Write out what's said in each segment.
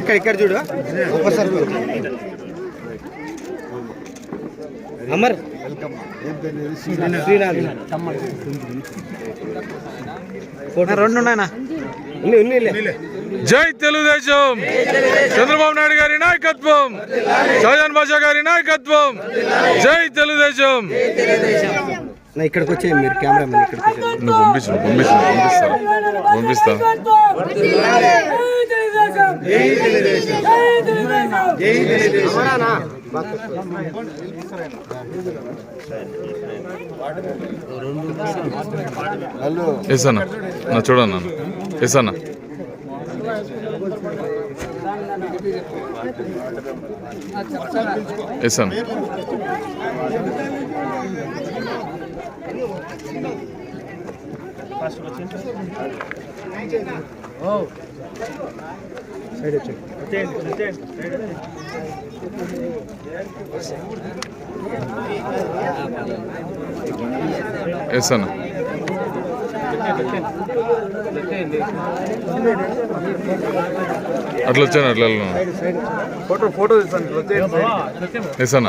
ఇక్కడ ఇక్కడ చూడు. ఒక్కసారి అమర్. శ్రీనాథ్. రెండు ఉన్నాయన్నా ఉన్ని ఉన్ని జై తెలుగుదేశం. చంద్రబాబు నాయుడు గారి నాయకత్వం. షాజాన్ బాషా గారి నాయకత్వం. జై తెలుగుదేశం. నా ఇక్కడికి వచ్చే మీరు కెమెరామెన్ ఇక్కడికి వచ్చేయండి. నువ్వు పంపించు పంపిస్తాను పంపిస్తా. పంపిస్తా. ఎస్ అన్న నా చూడన్నా ఎస్ అన్న ఎస్ అన్న ఎస్ అన్న అట్లా వచ్చాను అట్లా వెళ్ళను. ఫోటో ఫోటో తీస్తాను ఎస్ అన్న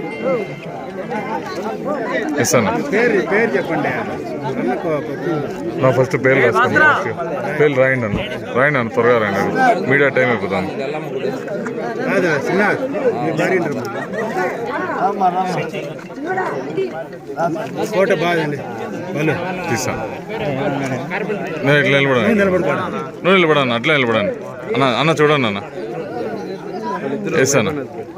చెప్పండి. నా ఫస్ట్ పేరు రాసుకోండి ఫస్ట్ పేరు రాయండి అన్న. రాయండి అన్న త్వరగా రాయండి మీడియా టైం అయిపోతాను. ఫోటో బాగుంది. నేను ఇట్లా నిలబడాను నిలబడుకోండి నువ్వు నిలబడాను అట్లా నిలబడాను అన్న అన్న చూడండి అన్న. ఎస్ అన్న.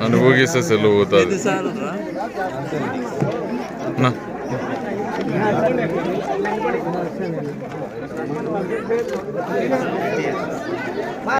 ನಾನು ಹೋಗಿ ಸೆಲ್ಲು ಓದ್ತಾ ಇದ್ದೆ